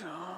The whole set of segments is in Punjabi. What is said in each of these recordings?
Oh.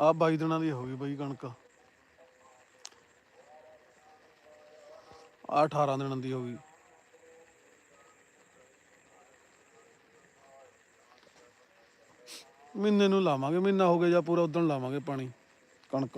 ਆ 22 ਦਿਨਾਂ ਦੀ ਹੋ ਗਈ ਬਈ ਕਣਕ। ਆ 18 ਦਿਨਾਂ ਦੀ ਹੋ ਗਈ। ਮਹੀਨੇ ਨੂੰ ਲਾਵਾਂਗੇ, ਮਹੀਨਾ ਹੋ ਗਿਆ ਜਾਂ ਪੂਰਾ ਉਦੋਂ ਲਾਵਾਂਗੇ ਪਾਣੀ। ਕਣਕ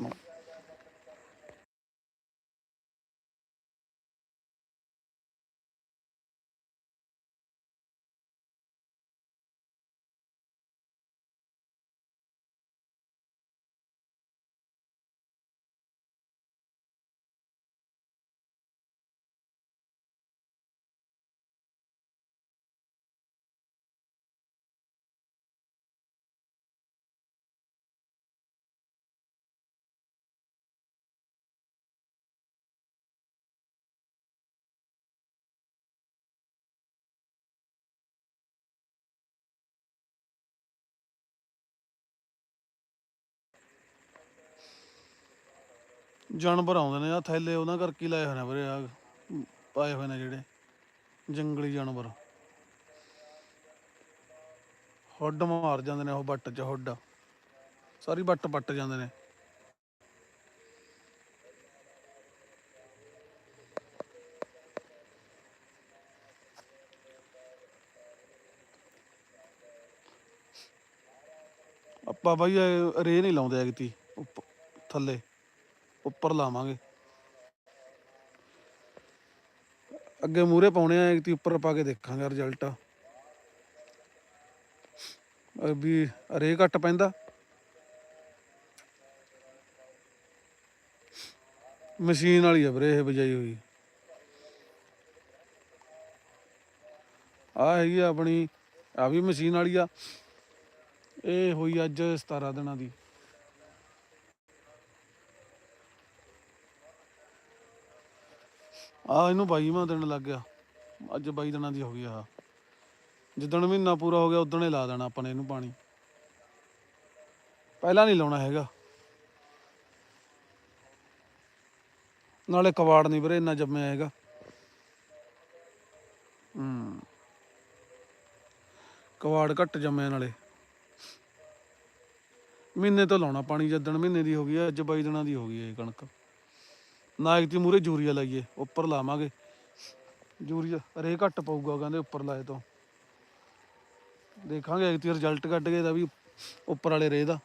ਜਾਨਵਰ ਆਉਂਦੇ ਨੇ ਆ ਥੈਲੇ ਉਹਨਾਂ ਕਰਕੇ ਹੀ ਲਾਏ ਹੋਏ ਨੇ ਵੀਰੇ ਆ ਪਾਏ ਹੋਏ ਨੇ ਜਿਹੜੇ ਜੰਗਲੀ ਜਾਨਵਰ। ਹੁੱਡ ਮਾਰ ਜਾਂਦੇ ਨੇ ਉਹ ਬੱਟ ਚ, ਹੁੱਡ। ਸਾਰੀ ਬੱਟ ਪੱਟ ਜਾਂਦੇ ਨੇ। ਆਪਾਂ ਬਾਈ, ਇਹ ਰੇ ਨਹੀਂ ਲਾਉਂਦੇ ਐਗਤੀ ਉੱਪ- ਥੱਲੇ। ਉੱਪਰ ਲਾਵਾਂਗੇ। ਅੱਗੇ ਮੂਰੇ ਪਾਉਣੇ ਆ ਐਗਤੀ ਉੱਪਰ ਪਾ ਕੇ ਦੇਖਾਂਗੇ ਰਿਜ਼ਲਟ ਵੀ ਰੇ ਘੱਟ ਪੈਂਦਾ। ਮਸ਼ੀਨ ਵਾਲੀ ਆ ਵੀਰੇ, ਇਹ ਬਜਾਈ ਹੋਈ। ਆ ਹੈਗੀ ਆਪਣੀ ਆ ਵੀ ਮਸ਼ੀਨ ਵਾਲੀ ਆ। ਇਹ ਹੋਈ ਅੱਜ 17 ਦਿਨਾਂ ਦੀ। ਆ ਇਹਨੂੰ 22ਵਾਂ ਦਿਨ ਲੱਗ ਗਿਆ। ਅੱਜ 22 ਦਿਨਾਂ ਦੀ ਹੋ ਗਈ ਆ ਜਿੱਦਣ ਮਹੀਨਾ ਪੂਰਾ ਹੋ ਗਿਆ, ਉਦਣ ਹੀ ਲਾ ਦੇਣਾ ਆਪਾਂ ਨੇ ਇਹਨੂੰ ਪਾਣੀ। ਪਹਿਲਾਂ ਨਹੀਂ ਲਾਉਣਾ ਹੈਗਾ। ਨਾਲੇ ਕਵਾੜ ਨਹੀਂ ਵੀਰੇ, ਇੰਨਾ ਜੰਮਿਆ ਹੈਗਾ। ਹੂੰ। ਕਵਾੜ ਘੱਟ ਜੰਮਿਆ ਨਾਲੇ। ਮਹੀਨੇ ਤੋਂ ਲਾਉਣਾ ਪਾਣੀ, ਜਦਣ ਮਹੀਨੇ ਦੀ ਹੋ ਗਈ ਅੱਜ 22 ਦਿਨਾਂ ਦੀ ਹੋ ਗਈ ਹੈ ਇਹ ਕਣਕ। ਨਾਇਕ ਦੀ ਮੂਰੇ ਜੂਰੀਆ ਲਾਈਏ, ਉੱਪਰ ਲਾਵਾਂਗੇ। ਜੂਰੀਆ ਰੇ ਘੱਟ ਪਊਗਾ ਕਹਿੰਦੇ ਉੱਪਰ ਲਾਏ ਤੋਂ। ਦੇਖਾਂਗੇ ਇੱਕ ਤੀ ਰਿਜ਼ਲਟ ਕੱਢ ਕੇ ਦਾ ਵੀ ਉੱਪਰ ਵਾਲੇ ਰੇ ਦਾ।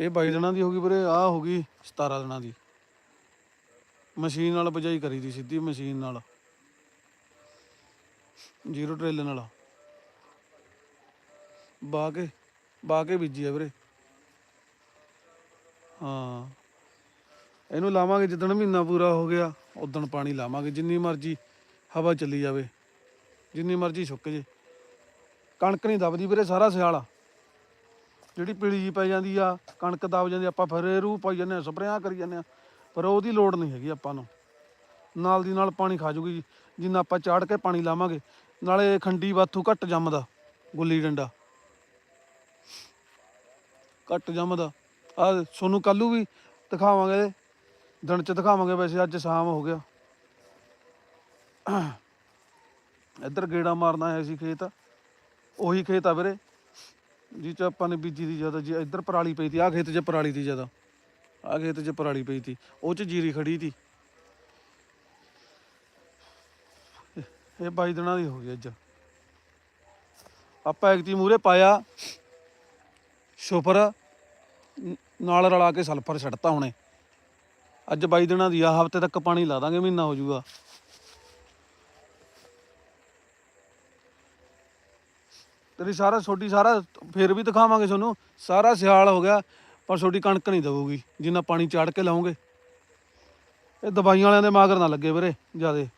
ਇਹ 22 ਦਿਨਾਂ ਦੀ ਹੋ ਗਈ ਵੀਰੇ, ਆਹ ਹੋ ਗਈ 17 ਦਿਨਾਂ ਦੀ। ਮਸ਼ੀਨ ਨਾਲ ਬਜਾਈ ਕਰੀ ਦੀ ਸਿੱਧੀ ਮਸ਼ੀਨ ਨਾਲ। ਜ਼ੀਰੋ ਟ੍ਰੇਲ ਨਾਲ। ਬਾ ਕੇ ਬਾ ਕੇ ਬੀਜੀ ਆ ਵੀਰੇ। ਹਾਂ। ਇਹਨੂੰ ਲਾਵਾਂਗੇ ਜਿੱਦਣ ਮਹੀਨਾ ਪੂਰਾ ਹੋ ਗਿਆ ਉਦੋਂ ਪਾਣੀ ਲਾਵਾਂਗੇ, ਜਿੰਨੀ ਮਰਜ਼ੀ ਹਵਾ ਚੱਲੀ ਜਾਵੇ, ਜਿੰਨੀ ਮਰਜ਼ੀ ਸੁੱਕ ਜੇ। ਕਣਕ ਨਹੀਂ ਦਬਦੀ ਵੀਰੇ, ਸਾਰਾ ਸਿਆਲ ਆ। ਜਿਹੜੀ ਪੀਲੀ ਜੀ ਪੈ ਜਾਂਦੀ ਆ, ਕਣਕ ਦਬ ਜਾਂਦੀ ਆਪਾਂ ਫਿਰ ਇਹ ਰੂ ਪਾਈ ਜਾਂਦੇ ਆ, ਸਪਰੇਆਂ ਕਰੀ ਜਾਂਦੇ ਆ, ਪਰ ਉਹਦੀ ਲੋੜ ਨਹੀਂ ਹੈਗੀ ਆਪਾਂ ਨੂੰ। ਨਾਲ ਦੀ ਨਾਲ ਪਾਣੀ ਖਾ ਜੂਗੀ ਜੀ ਜਿੰਨਾ ਆਪਾਂ ਚਾੜ ਕੇ ਪਾਣੀ ਲਾਵਾਂਗੇ, ਨਾਲੇ ਖੰਡੀ ਬਾਥੂ ਘੱਟ ਜੰਮਦਾ, ਗੁੱਲੀ ਡੰਡਾ। ਘੱਟ ਜੰਮਦਾ। ਆ ਸੋਨੂੰ ਕੱਲੂ ਵੀ ਦਿਖਾਵਾਂਗੇ ਦਿਨ ਚ ਦਿਖਾਵਾਂਗੇ ਵੈਸੇ ਅੱਜ ਸ਼ਾਮ ਹੋ ਗਿਆ। ਇੱਧਰ ਗੇੜਾ ਮਾਰਨਾ ਆਇਆ ਸੀ ਖੇਤ। ਉਹੀ ਖੇਤ ਆ ਵੀਰੇ ਜੀ ਚ ਆਪਾਂ ਨੇ ਬੀਜੀ ਦੀ ਜ਼ਿਆਦਾ ਜੀ ਇੱਧਰ ਪਰਾਲੀ ਪਈ ਤੀ ਆ ਖੇਤ 'ਚ ਪਰਾਲੀ ਦੀ ਜ਼ਿਆਦਾ। ਆ ਖੇਤ 'ਚ ਪਰਾਲੀ ਪਈ ਤੀ, ਉਹ 'ਚ ਜੀਰੀ ਖੜੀ ਤੀ। ਇਹ 22 ਦਿਨਾਂ ਦੀ ਹੋ ਗਈ ਅੱਜ। ਆਪਾਂ ਇੱਕ ਐਕਤੀ ਮੂਰੇ ਪਾਇਆ ਸ਼ੁਪਰ ਨਾਲ ਰਲਾ ਕੇ ਸਲਫਰ ਛੱਡਤਾ ਹੁਣੇ। ਅੱਜ 22 ਦਿਨਾਂ ਦੀ ਆ, ਹਫ਼ਤੇ ਤੱਕ ਪਾਣੀ ਲਾ ਦਾਂਗੇ, ਮਹੀਨਾ ਹੋ ਜਾਊਗਾ। ਤੇਰੀ ਸਾਰਾ, ਛੋਟੀ ਸਾਰਾ, ਫਿਰ ਵੀ ਦਿਖਾਵਾਂਗੇ ਤੁਹਾਨੂੰ। ਸਾਰਾ ਸਿਆਲ ਹੋ ਗਿਆ, ਪਰ ਛੋਟੀ ਕਣਕ ਨਹੀਂ ਦਵੂਗੀ ਜਿੰਨਾ ਪਾਣੀ ਚਾੜ ਕੇ ਲਾਉਂਗੇ। ਇਹ ਦਵਾਈਆਂ ਵਾਲਿਆਂ ਦੇ ਮਾਗਰ ਨਾ ਲੱਗੇ ਵੀਰੇ, ਜਿਆਦੇ।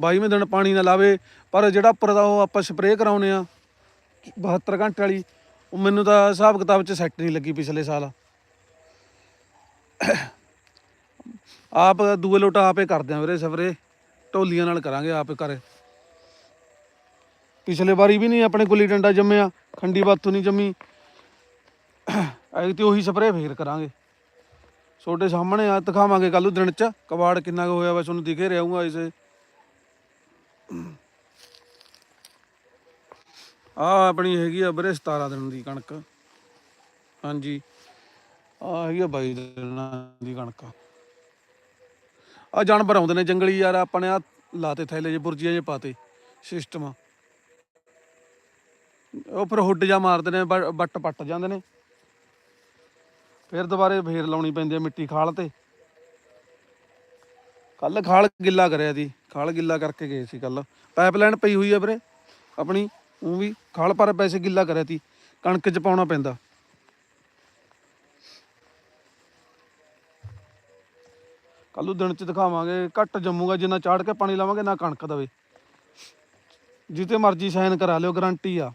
22ਵੇਂ ਦਿਨ ਪਾਣੀ ਨਾ ਲਾਵੇ, ਪਰ ਜਿਹੜਾ ਉੱਪਰ ਦਾ ਉਹ ਆਪਾਂ ਸਪਰੇਅ ਕਰਾਉਨੇ ਆ 72 ਘੰਟੇ ਵਾਲੀ, ਉਹ ਮੈਨੂੰ ਤਾਂ ਹਿਸਾਬ ਕਿਤਾਬ 'ਚ ਸੈੱਟ ਨਹੀਂ ਲੱਗੀ ਪਿਛਲੇ ਸਾਲ। ਆਪ ਦੂਏ ਲੋਟਾ ਆਪੇ ਕਰਦੇ ਆ ਵੀਰੇ ਸਪਰੇਅ ਢੋਲੀਆਂ ਨਾਲ ਕਰਾਂਗੇ ਆਪੇ ਘਰੇ। ਪਿਛਲੇ ਵਾਰੀ ਵੀ ਨਹੀਂ ਆਪਣੇ ਗੁੱਲੀ ਡੰਡਾ ਜੰਮਿਆ, ਖੰਡੀ ਬਾਥੂ ਨਹੀਂ ਜੰਮੀ। ਐਤੀ ਉਹੀ ਸਪਰੇਅ ਫੇਰ ਕਰਾਂਗੇ। ਛੋਟੇ ਸਾਹਮਣੇ ਆ, ਦਿਖਾਵਾਂਗੇ ਕੱਲੂ ਦਿਨ ਚ, ਕਬਾੜ ਕਿੰਨਾ ਕੁ ਹੋਇਆ ਵਾ, ਤੁਹਾਨੂੰ ਦਿਖੇ ਰਹੂੰਗਾ ਇਸੇ। ਆ ਆਪਣੀ ਹੈਗੀ ਆ ਵੀਰੇ 17 ਦਿਨ ਦੀ ਕਣਕ। ਹਾਂਜੀ। ਆ ਹੈਗੀ ਆ 22 ਦਿਨਾਂ ਦੀ ਕਣਕ। ਆ ਜਾਨਵਰ ਆਉਂਦੇ ਨੇ ਜੰਗਲੀ ਯਾਰ ਆਪਣੇ ਆ ਲਾਤੇ ਥੈਲੇ ਜੇ ਬੁਰਜੀਆਂ ਜੇ ਪਾਤੇ ਸਿਸਟਮ ਉਹ ਫਿਰ ਹੁੱਡ ਜਾ ਮਾਰਦੇ ਨੇ, ਬ- ਬੱਟ ਪੱਟ ਜਾਂਦੇ ਨੇ। ਫਿਰ ਦੁਬਾਰੇ ਫੇਰ ਲਾਉਣੀ ਪੈਂਦੀ ਹੈ ਮਿੱਟੀ ਖਾਲ ਤੇ। ਕੱਲ ਖਾਲ ਗਿੱਲਾ ਕਰਿਆ ਸੀ, ਖਾਲ ਗਿੱਲਾ ਕਰਕੇ ਗਏ ਸੀ ਕੱਲ। ਪਾਈਪਲਾਈਨ ਪਈ ਹੋਈ ਆ ਵੀਰੇ, ਆਪਣੀ ਉਹ ਵੀ ਖਾਲ ਪਰ ਪੈਸੇ ਗਿੱਲਾ ਕਰਿਆ ਸੀ, ਕਣਕ ਚ ਪਾਉਣਾ ਪੈਂਦਾ। ਕੱਲੂ ਦਿਨ ਚ ਦਿਖਾਵਾਂਗੇ, ਘੱਟ ਜੰਮੂਗਾ, ਜਿੰਨਾ ਚਾੜ ਕੇ ਪਾਣੀ ਲਾਵਾਂਗੇ, ਨਾ ਕਣਕ ਦਵੇ। ਜਿੱਤੇ ਮਰਜ਼ੀ ਸਾਈਨ ਕਰਾ ਲਿਓ ਗਾਰੰਟੀ ਆ।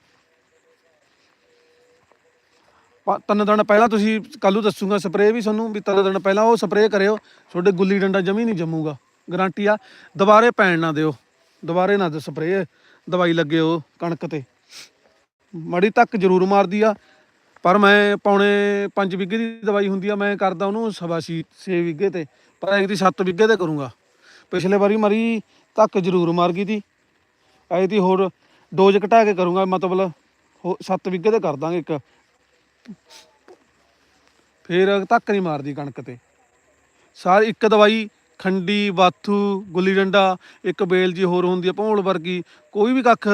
ਤਿੰਨ ਦਿਨ ਪਹਿਲਾਂ ਤੁਸੀਂ ਕੱਲੂ ਦੱਸੂਗਾ ਸਪਰੇਅ ਵੀ ਤੁਹਾਨੂੰ, ਵੀ ਤਿੰਨ ਦਿਨ ਪਹਿਲਾਂ ਉਹ ਸਪਰੇਅ ਕਰਿਓ, ਤੁਹਾਡੇ ਗੁੱਲੀ ਡੰਡਾ ਜਮੀ ਨਹੀਂ ਜੰਮੂਗਾ। ਗਾਰੰਟੀ ਆ, ਦੁਬਾਰੇ ਪੈਣ ਨਾ ਦਿਓ। ਦੁਬਾਰੇ ਨਾ ਸਪਰੇਅ ਦਵਾਈ ਲੱਗੇ ਉਹ ਕਣਕ ਤੇ। ਮੜੀ ਤੱਕ ਜ਼ਰੂਰ ਮਾਰਦੀ ਆ, ਪਰ ਮੈਂ ਪੌਣੇ 5 ਵਿਗੇ ਦੀ ਦਵਾਈ ਹੁੰਦੀ ਆ, ਮੈਂ ਕਰਦਾ ਉਹਨੂੰ ਸਵਾ ਛੇ 6 ਵਿਗੇ ਤੇ। ਪਰ ਐਤਕੀ 7 ਵਿਗੇ ਤੇ ਕਰੂੰਗਾ। ਪਿਛਲੇ ਵਾਰੀ ਮਰੀ ਧੱਕ ਜ਼ਰੂਰ ਮਾਰ ਗਈ ਤੀ। ਐਤਕੀ ਹੋਰ ਡੋਜ਼ ਘਟਾ ਕੇ ਕਰੂੰਗਾ, ਮਤਲਬ 7 ਵਿਗੇ ਤੇ ਕਰ ਦਾਂਗੇ ਇੱਕ। ਫੇਰ ਧੱਕ ਨਹੀਂ ਮਾਰਦੀ ਕਣਕ ਤੇ। ਸਾਰੀ ਇੱਕ ਦਵਾਈ, ਖੰਡੀ ਬਾਥੂ ਗੁੱਲੀ ਡੰਡਾ, ਇੱਕ ਬੇਲ ਜੀ ਹੋਰ ਹੁੰਦੀ ਆ, ਭੌਲ ਵਰਗੀ, ਕੋਈ ਵੀ ਕੱਖ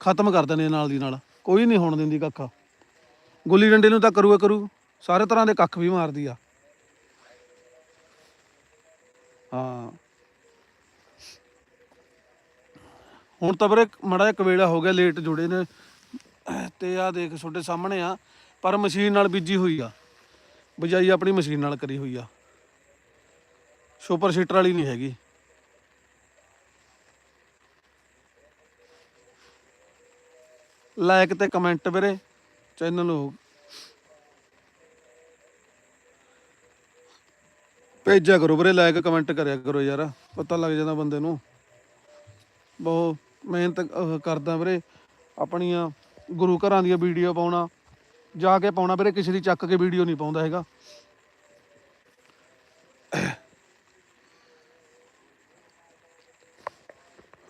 ਖਤਮ ਕਰ ਦਿੰਦੇ ਨਾਲ ਦੀ ਨਾਲ। ਕੋਈ ਨਹੀਂ ਹੋਣ ਦਿੰਦੀ ਕੱਖ। ਗੁੱਲੀ ਡੰਡੇ ਨੂੰ ਤਾਂ ਕਰੂਗਾ ਕਰੂ, ਸਾਰੇ ਤਰ੍ਹਾਂ ਦੇ ਕੱਖ ਵੀ ਮਾਰਦੀ ਆ। ਹਾਂ। ਹੁਣ ਤਾਂ ਵੀਰੇ ਮੜਾ ਇੱਕ ਵੇਲਾ ਹੋ ਗਿਆ ਲੇਟ ਜੁੜੇ ਨੇ। ਤੇ ਆ ਦੇਖ ਤੁਹਾਡੇ ਸਾਹਮਣੇ ਆ, ਪਰ ਮਸ਼ੀਨ ਨਾਲ ਬੀਜੀ ਹੋਈ ਆ। ਬਿਜਾਈ ਆਪਣੀ ਮਸ਼ੀਨ ਨਾਲ ਕਰੀ ਹੋਈ ਆ। ਸੁਪਰ ਸੀਟਰ ਵਾਲੀ ਨਹੀਂ ਹੈਗੀ। ਲਾਇਕ ਤੇ ਕਮੈਂਟ ਵੀਰੇ, ਚੈਨਲ ਨੂੰ ਭੇਜਿਆ ਕਰੋ ਵੀਰੇ ਲਾਇਕ ਕਮੈਂਟ ਕਰਿਆ ਕਰੋ ਯਾਰ ਪਤਾ ਲੱਗ ਜਾਂਦਾ ਬੰਦੇ ਨੂੰ। ਬਹੁਤ ਮਿਹਨਤ ਅਹ, ਕਰਦਾ ਵੀਰੇ ਆਪਣੀਆਂ ਗੁਰੂ ਘਰਾਂ ਦੀਆਂ ਵੀਡੀਓ ਪਾਉਣਾ ਜਾ ਕੇ ਪਾਉਣਾ ਵੀਰੇ ਕਿਸੇ ਦੀ ਚੱਕ ਕੇ ਵੀਡੀਓ ਨਹੀਂ ਪਾਉਂਦਾ ਹੈਗਾ।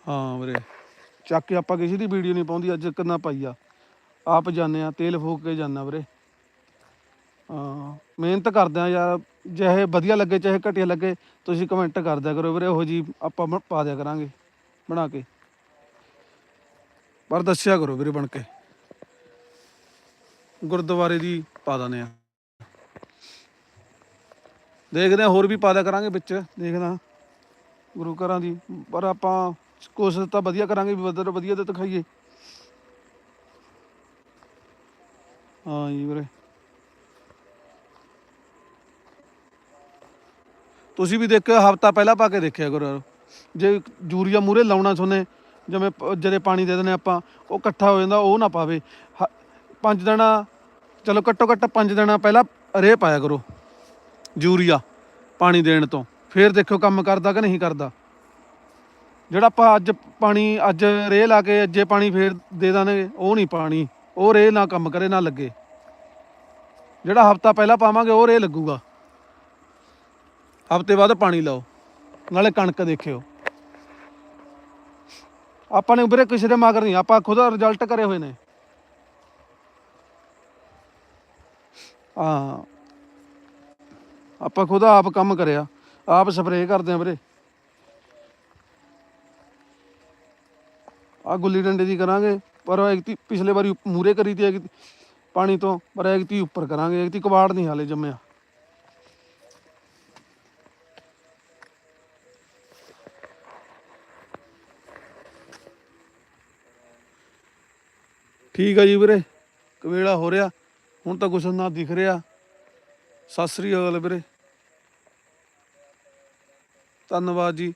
ਹਾਂ ਵੀਰੇ ਚੱਕ ਕੇ ਆਪਾਂ ਕਿਸੇ ਦੀ ਵੀਡੀਓ ਨਹੀਂ ਪਾਉਂਦੀ ਅੱਜ ਕਿੰਨਾ ਪਾਈ ਆ। ਆਪ ਜਾਂਦੇ ਆ ਤੇਲ ਫੂਕ ਕੇ ਜਾਂਦਾ ਵੀਰੇ। ਹਾਂ ਮਿਹਨਤ ਕਰਦੇ ਆ ਯਾਰ ਚਾਹੇ ਵਧੀਆ ਲੱਗੇ ਚਾਹੇ ਘਟੀਆ ਲੱਗੇ, ਤੁਸੀਂ ਕਮੈਂਟ ਕਰ ਦਿਆ ਕਰੋ ਵੀਰੇ ਉਹੋ ਜੀ ਆਪਾਂ ਬ- ਪਾ ਦਿਆ ਕਰਾਂਗੇ, ਬਣਾ ਕੇ। ਪਰ ਦੱਸਿਆ ਕਰੋ ਵੀਰੇ ਬਣ ਕੇ। ਗੁਰਦੁਆਰੇ ਦੀ ਪਾ ਦਿੰਦੇ ਆ। ਦੇਖਦੇ ਹਾਂ ਹੋਰ ਵੀ ਪਾ ਦਿਆ ਕਰਾਂਗੇ ਵਿੱਚ, ਦੇਖਦਾ ਗੁਰੂ ਘਰਾਂ ਦੀ, ਪਰ ਆਪਾਂ ਕੋਸ਼ਿਸ਼ ਤਾਂ ਵਧੀਆ ਕਰਾਂਗੇ, ਵੀ ਵਧੀਆ ਤੋਂ ਵਧੀਆ ਤੇ ਦਿਖਾਈਏ। ਹਾਂ ਜੀ ਵੀਰੇ। ਤੁਸੀਂ ਵੀ ਦੇਖਿਓ ਹਫਤਾ ਪਹਿਲਾਂ ਪਾ ਕੇ ਦੇਖਿਆ ਕਰੋ ਯਾਰ। ਜੇ ਯੂਰੀਆ ਮੂਰੇ ਲਾਉਣਾ ਤੁਹਾਨੂੰ ਜਿਵੇਂ ਪ- ਜਦੇ ਪਾਣੀ ਦੇ ਦਿੰਦੇ ਆਪਾਂ, ਉਹ ਇਕੱਠਾ ਹੋ ਜਾਂਦਾ, ਉਹ ਨਾ ਪਾਵੇ। ਹ- ਪੰਜ ਦਿਨਾਂ, ਚਲੋ ਘੱਟੋ ਘੱਟ ਪੰਜ ਦਿਨਾਂ ਪਹਿਲਾਂ ਰੇ ਪਾਇਆ ਕਰੋ, ਯੂਰੀਆ ਪਾਣੀ ਦੇਣ ਤੋਂ। ਫੇਰ ਦੇਖੋ ਕੰਮ ਕਰਦਾ ਕਿ ਨਹੀਂ ਕਰਦਾ। ਜਿਹੜਾ ਆਪਾਂ ਅੱਜ ਪਾਣੀ, ਅੱਜ ਰੇ ਲਾ ਕੇ ਅੱਜੇ ਪਾਣੀ ਫੇਰ ਦੇ ਦਾਂਗੇ, ਉਹ ਨਹੀਂ ਪਾਣੀ। ਉਹ ਰੇ ਨਾ ਕੰਮ ਕਰੇ, ਨਾ ਲੱਗੇ। ਜਿਹੜਾ ਹਫਤਾ ਪਹਿਲਾਂ ਪਾਵਾਂਗੇ, ਉਹ ਰੇ ਲੱਗੂਗਾ। ਹਫ਼ਤੇ ਬਾਅਦ ਪਾਣੀ ਲਾਓ, ਨਾਲੇ ਕਣਕ ਦੇਖਿਓ। ਆਪਾਂ ਨੇ ਵੀਰੇ ਕਿਸੇ ਦੇ ਮਗਰ ਨਹੀਂ, ਆਪਾਂ ਖੁਦ ਰਿਜ਼ਲਟ ਕਰੇ ਹੋਏ ਨੇ। ਹਾਂ। ਆਪਾਂ ਖੁਦ ਆਪ ਕੰਮ ਕਰਿਆ, ਆਪ ਸਪਰੇਅ ਕਰਦੇ ਆ ਵੀਰੇ। ਆ ਗੁੱਲੀ ਡੰਡੇ ਦੀ ਕਰਾਂਗੇ, ਪਰ ਉਹ ਐਕਤੀ ਪਿਛਲੇ ਵਾਰੀ ਮੂਰੇ ਕਰੀ ਤੀ ਐਕਤੀ ਪਾਣੀ ਤੋਂ, ਪਰ ਐਕਤੀ ਉੱਪਰ ਕਰਾਂਗੇ ਐਕਤੀ ਕਬਾੜ ਨਹੀਂ ਹਾਲੇ ਜੰਮਿਆ। ਠੀਕ ਆ ਜੀ ਵੀਰੇ, ਕਵੇਲਾ ਹੋ ਰਿਹਾ, ਹੁਣ ਤਾਂ ਕੁਛ ਨਾ ਦਿਖ ਰਿਹਾ। ਸਤਿ ਸ੍ਰੀ ਅਕਾਲ ਵੀਰੇ। ਧੰਨਵਾਦ ਜੀ।